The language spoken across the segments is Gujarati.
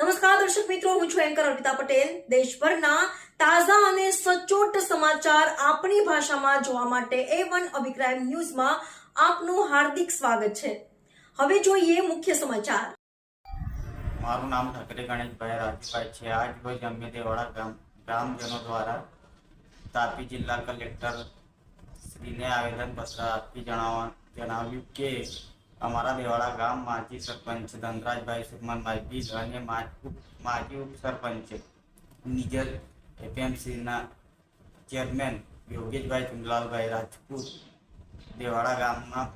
નમસ્કાર, દર્શક મિત્રો, હું છું એન્કર અર્પિતા પટેલ. દેશભરના તાજા અને સચોટ સમાચાર આપણી ભાષામાં જોવા માટે એ વન અભિપ્રાય ન્યૂઝમાં આપનું હાર્દિક સ્વાગત છે. હવે જોઈએ મુખ્ય સમાચાર. મારું નામ ઠકરે ગણેશભાઈ રાજભાઈ છે. આજ રોજ અમે દેવાડા ગામ ગ્રામજનો દ્વારા તાપી જિલ્લા કલેક્ટર શ્રીને આવેદનપત્ર આપી જણાવવા, જણાવ્યું કે અમારા દેવાડા ગામ માજી સરપંચ ધનરાજભાઈ સુમનભાઈ બીજ અને માજી ઉપસરપંચ નિજર એપીએમસીના ચેરમેન યોગેશભાઈ ચુંદલાલભાઈ રાજપૂત. દેવાડા ગામમાં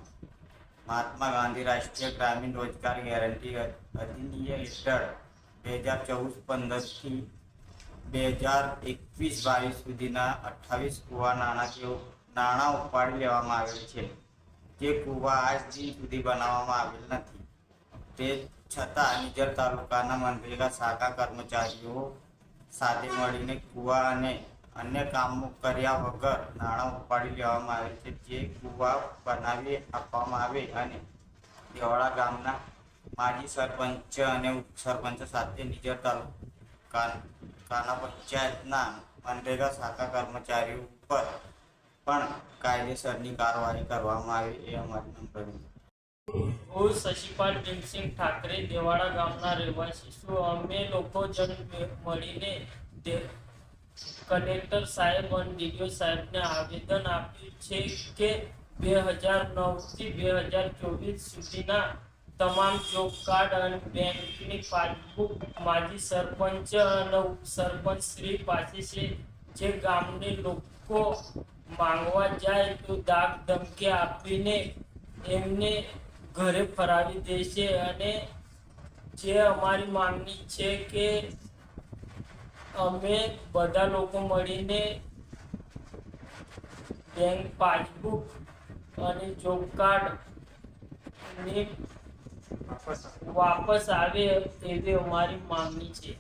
મહાત્મા ગાંધી રાષ્ટ્રીય ગ્રામીણ રોજગાર ગેરંટી અધિનિયમ હેઠળ બે હજાર ચૌદ પંદરથી બે હજાર એકવીસ બાવીસ સુધીના અઠ્ઠાવીસ કુવા નાણાકીય નાણાં ઉપાડી લેવામાં આવેલ છે. જે કુવા આજ સુધી બનાવવામાં આવેલ નથી. તે છતાં નિજર તાલુકાના મનરેગા શાખા કર્મચારીઓ સાથે મળીને કુવા અને અન્ય કામો કર્યા વગર નાણાં ઉપાડી લેવામાં આવે છે. જે કુવા બનાવી આપવામાં આવે અને દેવાડા ગામના માજી સરપંચ અને ઉપસરપંચ સાથે નિજર તાલુકાના પંચાયતના મનરેગા શાખા કર્મચારીઓ ઉપર પણ કાયદેસરની કાર્યવાહી કરવામાં આવે એ અમારી નમ્ર હું શશિપાલ ભીમસિંહ ઠાકરે દેવાડા ગામના રહેવાસી છું. અમે લોકો જન મળીને કલેક્ટર સાહેબ અને ડીડીઓ સાહેબને આવેદન આપ્યું છે કે બે હજાર નવથી બે હજાર ચોવીસ સુધીના તમામ જોબ કાર્ડ અને બેંકની પાસબુક માજી સરપંચ અને ઉપસરપંચ શ્રી પાસે છે. જે ગામની લોકો માંગવા જાય તો દાગ ધમકી આપીને એમને ઘરે ફરાવી દેશે અને જે અમારી માંગણી છે કે અમે બધા લોકો મળીને બેંક પાસબુક અને જોબ કાર્ડની વાપસ આવે એવી અમારી માંગણી છે.